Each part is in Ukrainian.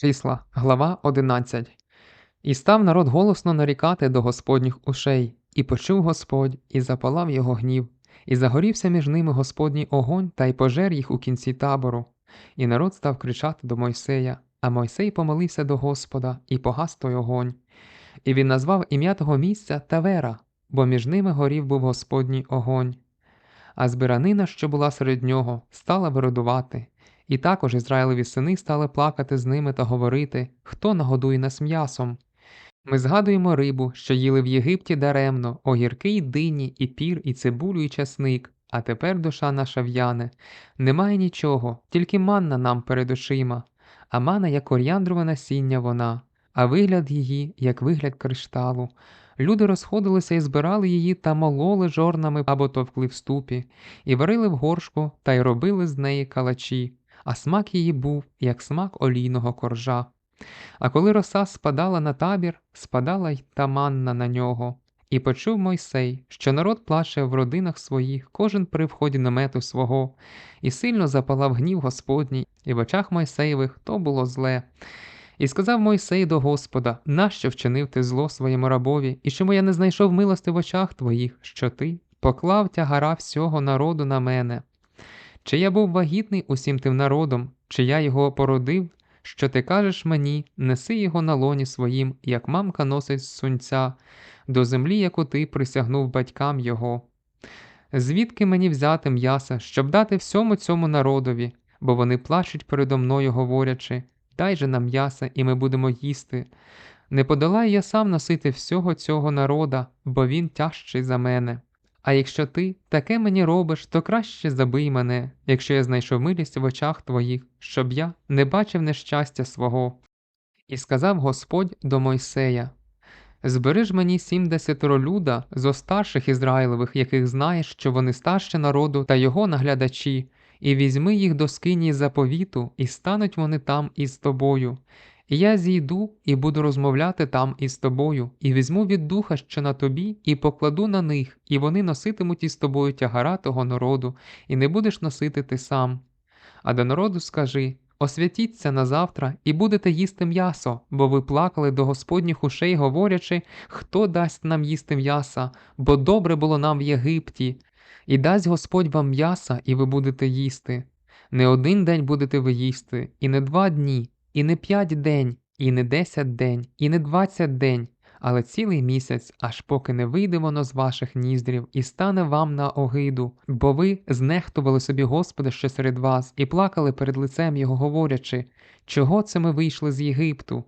Числа, глава 11. І став народ голосно нарікати до Господніх ушей, і почув Господь, і запалав його гнів, і загорівся між ними Господній огонь, та й пожер їх у кінці табору. І народ став кричати до Мойсея, а Мойсей помолився до Господа, і погас той огонь. І він назвав ім'я того місця Тавера, бо між ними горів був Господній огонь. А збиранина, що була серед нього, стала виродувати, і також Ізраїлеві сини стали плакати з ними та говорити, хто нагодує нас м'ясом. Ми згадуємо рибу, що їли в Єгипті даремно, огірки й дині, і пір, і цибулю, і часник, а тепер душа наша в'яне. Немає нічого, тільки манна нам перед очима, а мана, як оріандрове насіння вона, а вигляд її, як вигляд кришталу. Люди розходилися і збирали її та мололи жорнами або товкли в ступі, і варили в горшку та й робили з неї калачі, а смак її був, як смак олійного коржа. А коли роса спадала на табір, спадала й та на нього. І почув Мойсей, що народ плаче в родинах своїх, кожен при вході намету свого, і сильно запалав гнів Господній, і в очах Мойсеєвих то було зле. І сказав Мойсей до Господа: Нащо вчинив ти зло своєму рабові, і чому я не знайшов милости в очах твоїх, що ти поклав тягара всього народу на мене? Чи я був вагітний усім тим народом, чи я його породив, що ти кажеш мені, неси його на лоні своїм, як мамка носить з сунця, до землі, яку ти присягнув батькам його. Звідки мені взяти м'яса, щоб дати всьому цьому народові, бо вони плачуть передо мною, говорячи Дай же нам м'яса, і ми будемо їсти. Не подолаю я сам носити всього цього народа, бо він тяжчий за мене. А якщо ти таке мені робиш, то краще забий мене, якщо я знайшов милість в очах твоїх, щоб я не бачив нещастя свого. І сказав Господь до Мойсея: Збери ж мені сімдесятеро люда зо старших Ізраїлевих, яких знаєш, що вони старші народу та його наглядачі, і візьми їх до скині заповіту, і стануть вони там із тобою. Я зійду і буду розмовляти там із тобою, і візьму від духа, що на тобі, і покладу на них, і вони носитимуть із тобою тягара того народу, і не будеш носити ти сам. А до народу скажи освятіться на завтра, і будете їсти м'ясо, бо ви плакали до Господніх ушей, говорячи, хто дасть нам їсти м'яса, бо добре було нам в Єгипті. І дасть Господь вам м'яса, і ви будете їсти. Не один день будете ви їсти, і не два дні, і не п'ять день, і не десять день, і не двадцять день, але цілий місяць, аж поки не вийде воно з ваших ніздрів і стане вам на огиду, бо ви знехтували собі Господа що серед вас, і плакали перед лицем Його, говорячи, чого це ми вийшли з Єгипту?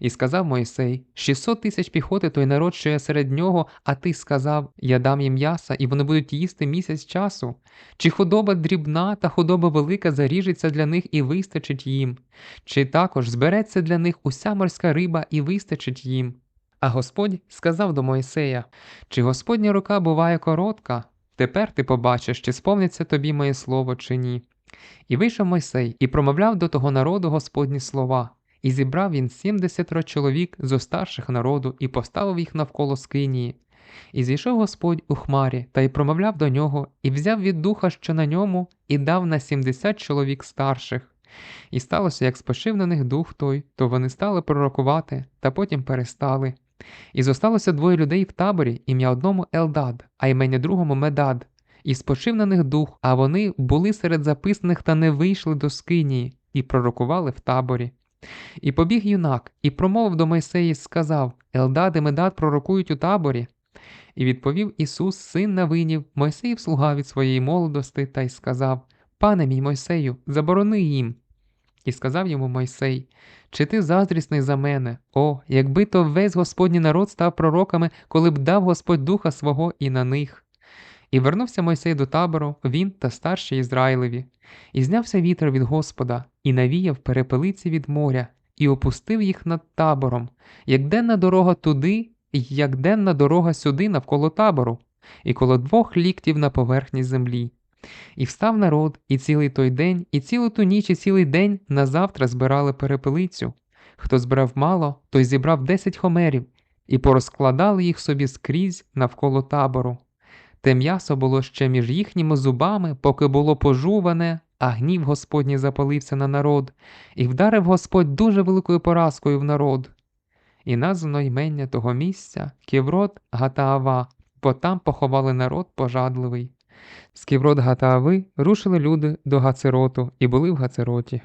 І сказав Мойсей: «600 тисяч піхоти той народ, що я серед нього, а ти сказав: Я дам їм м'яса, і вони будуть їсти місяць часу. Чи худоба дрібна та худоба велика заріжеться для них і вистачить їм, чи також збереться для них уся морська риба і вистачить їм. А Господь сказав до Мойсея: Чи Господня рука буває коротка? Тепер ти побачиш, чи сповниться тобі моє слово, чи ні. І вийшов Мойсей і промовляв до того народу Господні слова. І зібрав він сімдесятеро чоловік зо старших народу і поставив їх навколо скинії. І зійшов Господь у хмарі та й промовляв до нього, і взяв від духа, що на ньому, і дав на сімдесят чоловік старших. І сталося, як спочив на них дух той, то вони стали пророкувати, та потім перестали. І зосталося двоє людей в таборі, ім'я одному Елдад, а імені другому Медад. І спочив на них дух, а вони були серед записаних та не вийшли до скинії, і пророкували в таборі. І побіг юнак, і промовив до Мойсеї, сказав Елдад і Медад пророкують у таборі. І відповів Ісус, син Навинів, Мойсеїв слуга від своєї молодости, та й сказав Пане мій Мойсею, заборони їм. І сказав йому Мойсей, чи ти заздрісний за мене? О, якби то весь Господній народ став пророками, коли б дав Господь духа свого і на них. І вернувся Мойсей до табору, він та старші Ізраїлеві, і знявся вітер від Господа, і навіяв перепелиці від моря, і опустив їх над табором, як денна дорога туди, як денна дорога сюди навколо табору, і коло двох ліктів на поверхні землі. І встав народ, і цілий той день, і цілу ту ніч, і цілий день назавтра збирали перепелицю. Хто збирав мало, той зібрав десять хомерів, і порозкладали їх собі скрізь навколо табору. Те м'ясо було ще між їхніми зубами, поки було пожуване, а гнів Господній запалився на народ, і вдарив Господь дуже великою поразкою в народ. І названо ймення того місця Ківрот Гатаава, бо там поховали народ пожадливий. З Ківрот Гатаави рушили люди до Гацероту і були в Гацероті.